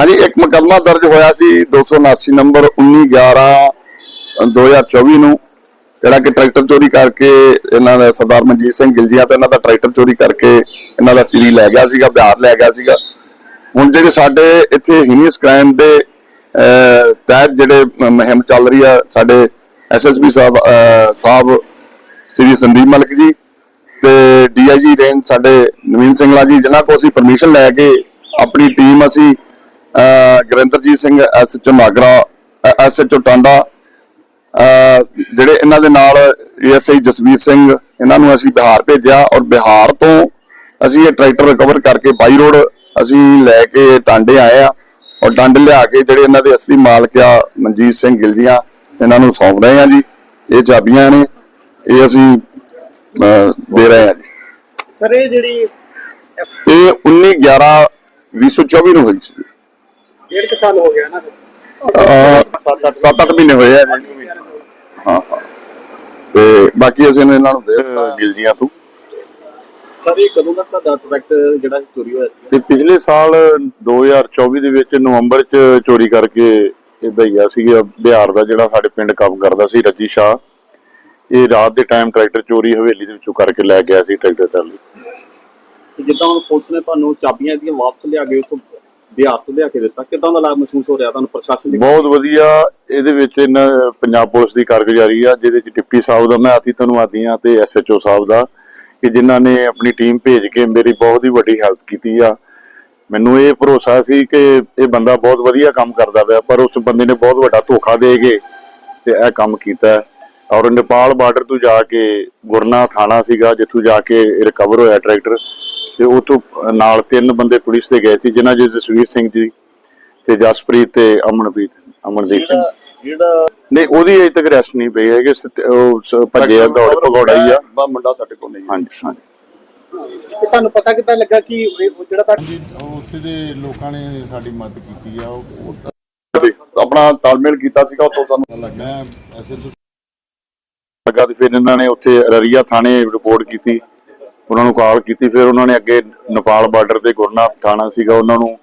ਹਾਂਜੀ ਇੱਕ ਮੁਕੱਦਮਾ ਦਰਜ ਹੋਇਆ ਸੀ 279 ਨੰਬਰ 1911 2024 ਨੂੰ ਜਿਹੜਾ ਕਿ ਟਰੈਕਟਰ ਚੋਰੀ ਕਰਕੇ ਇਹਨਾਂ ਦਾ ਸਰਦਾਰ ਮਨਜੀਤ ਸਿੰਘ ਗਿਲਜੀਆਂ ਤੇ ਇਹਨਾਂ ਦਾ ਟਰੈਕਟਰ ਚੋਰੀ ਕਰਕੇ ਇਹਨਾਂ ਦਾ ਸੀਰੀ ਲੈ ਗਿਆ ਸੀਗਾ ਬਿਹਾਰ ਲੈ ਗਿਆ ਸੀਗਾ। ਹੁਣ ਜਿਹੜੇ ਸਾਡੇ ਇੱਥੇ ਹੀਨੀਅਸ ਕ੍ਰਾਈਮ ਦੇ ਤਹਿਤ ਜਿਹੜੇ ਮ- ਮੁਹਿੰਮ ਚੱਲ ਰਹੀ ਆ ਸਾਡੇ ਐਸਐਸਪੀ ਸਾਹਿਬ ਅਹ, ਸਾਹਿਬ ਸ੍ਰੀ ਸੰਦੀਪ ਮਲਕ ਜੀ ਤੇ ਡੀਆਈਜੀ ਰੇਂਜ ਸਾਡੇ ਨਵੀਨ ਸਿੰਘਲਾ ਜੀ ਜਿਨ੍ਹਾਂ ਕੋਲ ਅਸੀਂ ਪਰਮਿਸ਼ਨ ਲੈ ਕੇ ਆਪਣੀ ਟੀਮ ਅਸੀਂ ਗੁਰਿੰਦਰਜੀਤ ਸਿੰਘ ਐਸਐਚਓ ਨਾਗਰਾ ਐਸਐਚਓ ਟਾਂਡਾ ਜਿਹੜੇ ਇਹਨਾਂ ਦੇ ਨਾਲ ਏਐਸਆਈ ਜਸਵੀਰ ਸਿੰਘ ਇਹਨਾਂ ਨੂੰ ਅਸੀਂ ਬਿਹਾਰ ਭੇਜਿਆ ਔਰ ਬਿਹਾਰ ਤੋਂ ਅਸੀਂ ਇਹ ਟਰੈਕਟਰ ਰਿਕਵਰ ਕਰਕੇ ਬਾਈ ਰੋਡ ਅਸੀਂ ਲੈ ਕੇ ਟਾਂਡੇ ਆਏ ਆ ਔਰ ਟਾਂਡੇ ਲਿਆ ਕੇ ਜਿਹੜੇ ਇਹਨਾਂ ਦੇ ਅਸਲੀ ਮਾਲਕ ਆ ਮਨਜੀਤ ਸਿੰਘ ਗਿਲਜੀਆਂ ਇਹਨਾਂ ਨੂੰ ਸੌਂਪ ਰਹੇ ਆ ਜੀ। ਇਹ ਚਾਬੀਆਂ ਨੇ ਇਹ ਅਸੀਂ ਦੇ ਰਹੇ ਆ ਜੀ। ਸਰ ਇਹ ਜਿਹੜੀ ਇਹ 19 11 2024 ਨੂੰ ਹੋਈ ਸੀ। ਡੇਢ ਕੁ ਸਾਲ ਹੋ ਗਿਆ ਨਾ। ਅਹ, ਸੱਤ ਅੱਠ ਮਹੀਨੇ ਹੋਏ ਆ ਜੀ ਹਾਂ ਹਾਂ। ਤੇ ਬਾਕੀ ਅਸੀਂ ਇਹਨਾਂ ਨੂੰ ਦੇ ਦਿੱਤਾ ਗਿਲਜੀਆਂ ਤੋਂ ਸਰ ਇਹ ਕਦੋਂ ਤੱਕ ਦਾ ਟਰੈਕਟ ਜਿਹੜਾ ਚੋਰੀ ਹੋਇਆ ਸੀ? ਤੇ ਪਿਛਲੇ ਸਾਲ 2024 ਦੇ ਵਿੱਚ ਨਵੰਬਰ ਚ ਚੋਰੀ ਕਰਕੇ ਇਹ ਭਈਆ ਸੀਗਾ ਬਿਹਾਰ ਦਾ ਜਿਹੜਾ ਸਾਡੇ ਪਿੰਡ ਕੰਮ ਕਰਦਾ ਸੀ ਰੱਜੀ ਸ਼ਾਹ। ਇਹ ਰਾਤ ਦੇ ਟਾਈਮ ਟਰੈਕਟਰ ਚੋਰੀ ਹਵੇਲੀ ਦੇ ਵਿੱਚੋਂ ਕਰਕੇ ਲੈ ਗਿਆ ਸੀ ਟਰੈਕਟਰ ਟਰਾਲੀ ਤੇ ਜਿੱਦਾਂ ਹੁਣ ਪੁਲਿਸ ਨੇ ਤੁਹਾਨੂੰ ਚਾਬੀਆਂ ਦੀਆਂ ਵਾਪਸ ਲਿਆ ਕੇ ਉਤੋਂ ਬਿਹਾਰ ਤੋਂ ਲਿਆ ਕੇ ਦਿੱਤਾ। ਕਿਦਾਂ ਦਾ ਲਾਭ ਮਹਿਸੂਸ ਹੋ ਰਿਹਾ ਤੁਹਾਨੂੰ ਪ੍ਰਸ਼ਾਸਨ ਦੀ ਬਹੁਤ ਵਧੀਆ। ਇਹਦੇ ਵਿੱਚ ਇਹਨਾਂ, ਪੰਜਾਬ ਪੁਲਿਸ ਦੀ ਕਾਰਗੁਜ਼ਾਰੀ ਆ, ਜਿਹਦੇ ਚ ਡਿਪਟੀ ਸਾਹਿਬ ਦਾ, ਮੈਂ ਆਤੀ ਧੰਨਵਾਦੀ ਆ ਤੇ ਐਸਐਚਓ ਸਾਹਿਬ ਦਾ, ਕਿ ਜਿਨ੍ਹਾਂ ਨੇ ਆਪਣੀ ਟੀਮ ਭੇਜ ਕੇ ਮੇਰੀ ਬਹੁਤ ਹੀ ਵੱਡੀ ਹੈਲਪ ਕੀਤੀ ਆ। ਮੈਨੂੰ ਇਹ ਭਰੋਸਾ ਸੀ ਕਿ ਇਹ ਬੰਦਾ ਬਹੁਤ ਵਧੀਆ ਕੰਮ ਕਰਦਾ ਪਿਆ, ਪਰ ਉਸ ਬੰਦੇ ਨੇ ਬਹੁਤ ਵੱਡਾ ਧੋਖਾ ਦੇ ਕੇ ਤੇ ਇਹ ਕੰਮ ਕੀਤਾ। ਔਰ ਨੇਪਾਲ ਬਾਰਡਰ ਤੋਂ ਜਾ ਕੇ ਗੁਰਨਾ ਥਾਣਾ ਸੀਗਾ, ਜਿੱਥੋਂ ਜਾ ਕੇ ਰਿਕਵਰ ਹੋਇਆ ਟਰੈਕਟਰ। ਤੇ ਉਥੋਂ ਨਾਲ ਤਿੰਨ ਬੰਦੇ ਪੁਲਿਸ ਦੇ ਗਏ ਸੀ ਜਿਨ੍ਹਾਂ 'ਚ ਜਸਵੀਰ ਸਿੰਘ ਜੀ ਤੇ ਜਸਪ੍ਰੀਤ ਤੇ ਅਮਨਪ੍ਰੀਤ ਅਮਨਦੀਪ ਸਿੰਘ। ਜਿਹੜਾ ਨਹੀਂ ਉਹਦੀ ਅਜੇ ਤੱਕ ਰੈਸਟ ਨਹੀਂ ਪਈ ਹੈਗੇ ਸ- ਉਹ ਸ- ਭੱਜੇ ਆ ਦੌੜ ਭਗੌੜਾ ਹੀ ਆ। ਬਾ ਮੁੰਡਾ ਸਾਡੇ ਕੋਲ ਨਹੀਂ ਹਾਂਜੀ ਹਾਂਜੀ। ਤੇ ਤੁਹਾਨੂੰ ਪਤਾ ਕਿੱਦਾਂ ਲੱਗਾ ਕਿ ਉਹ ਜਿਹੜਾ ਤੁਹਾਡਾ ਉਹ ਉੱਥੇ ਦੇ ਲੋਕਾਂ ਨੇ ਸਾਡੀ ਮਦਦ ਕੀਤੀ ਆ ਉਹ ਉਹ ਆਪਣਾ ਤਾਲਮੇਲ ਕੀਤਾ ਸੀਗਾ ਉਤੋਂ ਸਾਨੂੰ ਲੱਗਾ। ਐਸਐਚਓ ਲੱਗਾ ਤੇ ਫਿਰ ਇਹਨਾਂ ਨੇ ਉੱਥੇ ਰਰੀਆ ਥਾਣੇ ਰਿਪੋਰਟ ਕੀਤੀ। ਉਹਨਾਂ ਨੂੰ ਕਾਲ ਕੀਤੀ, ਫਿਰ ਉਹਨਾਂ ਨੇ ਅੱਗੇ ਨੇਪਾਲ ਬਾਰਡਰ ਤੇ ਗੁਰਨਾਥ ਥਾਣਾ ਸੀਗਾ, ਉਹਨਾਂ ਨੂੰ